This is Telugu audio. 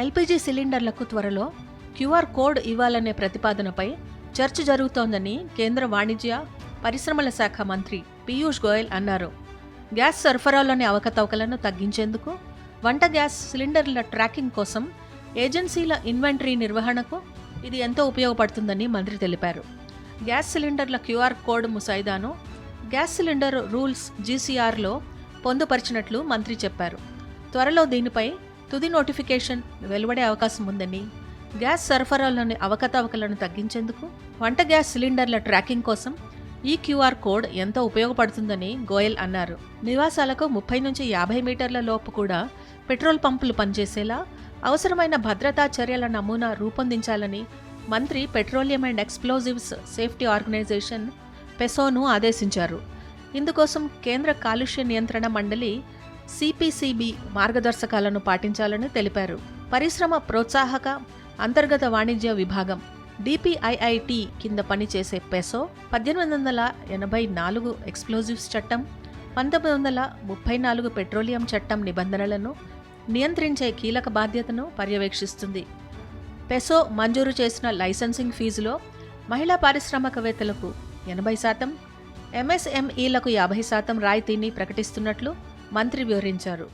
ఎల్పిజి సిలిండర్లకు త్వరలో క్యూఆర్ కోడ్ ఇవ్వాలనే ప్రతిపాదనపై చర్చ జరుగుతోందని కేంద్ర వాణిజ్య పరిశ్రమల శాఖ మంత్రి పీయూష్ గోయల్ అన్నారు. గ్యాస్ సరఫరాలోని అవకతవకలను తగ్గించేందుకు వంట గ్యాస్ సిలిండర్ల ట్రాకింగ్ కోసం ఏజెన్సీల ఇన్వెంటరీ నిర్వహణకు ఇది ఎంతో ఉపయోగపడుతుందని మంత్రి తెలిపారు. గ్యాస్ సిలిండర్ల క్యూఆర్ కోడ్ ముసాయిదాను గ్యాస్ సిలిండర్ రూల్స్ జీసీఆర్లో పొందుపరిచినట్లు మంత్రి చెప్పారు. త్వరలో దీనిపై తుది నోటిఫికేషన్ వెలువడే అవకాశం ఉందని గ్యాస్ సరఫరాలోని అవకతవకలను తగ్గించేందుకు వంట గ్యాస్ సిలిండర్ల ట్రాకింగ్ కోసం ఈ క్యూఆర్ కోడ్ ఎంతో ఉపయోగపడుతుందని గోయల్ అన్నారు. నివాసాలకు ముప్పై నుంచి యాభై మీటర్ల లోపు కూడా పెట్రోల్ పంపులు పనిచేసేలా అవసరమైన భద్రతా చర్యల నమూనా రూపొందించాలని మంత్రి petroleum and explosives safety organisation పెసోను ఆదేశించారు. ఇందుకోసం కేంద్ర కాలుష్య నియంత్రణ మండలి సిపిసిబి మార్గదర్శకాలను పాటించాలని తెలిపారు. పరిశ్రమ ప్రోత్సాహక అంతర్గత వాణిజ్య విభాగం డిపిఐఐటి కింద పనిచేసే పెసో పద్దెనిమిది వందల ఎనభై నాలుగు ఎక్స్ప్లోజివ్స్ చట్టం పంతొమ్మిది వందల ముప్పై నాలుగు పెట్రోలియం చట్టం నిబంధనలను నియంత్రించే కీలక బాధ్యతను పర్యవేక్షిస్తుంది. పెసో మంజూరు చేసిన లైసెన్సింగ్ ఫీజులో మహిళా పారిశ్రామికవేత్తలకు ఎనభై శాతం ఎంఎస్ఎంఈలకు యాభై శాతం రాయితీని ప్రకటిస్తున్నట్లు మంత్రి వివరించారు.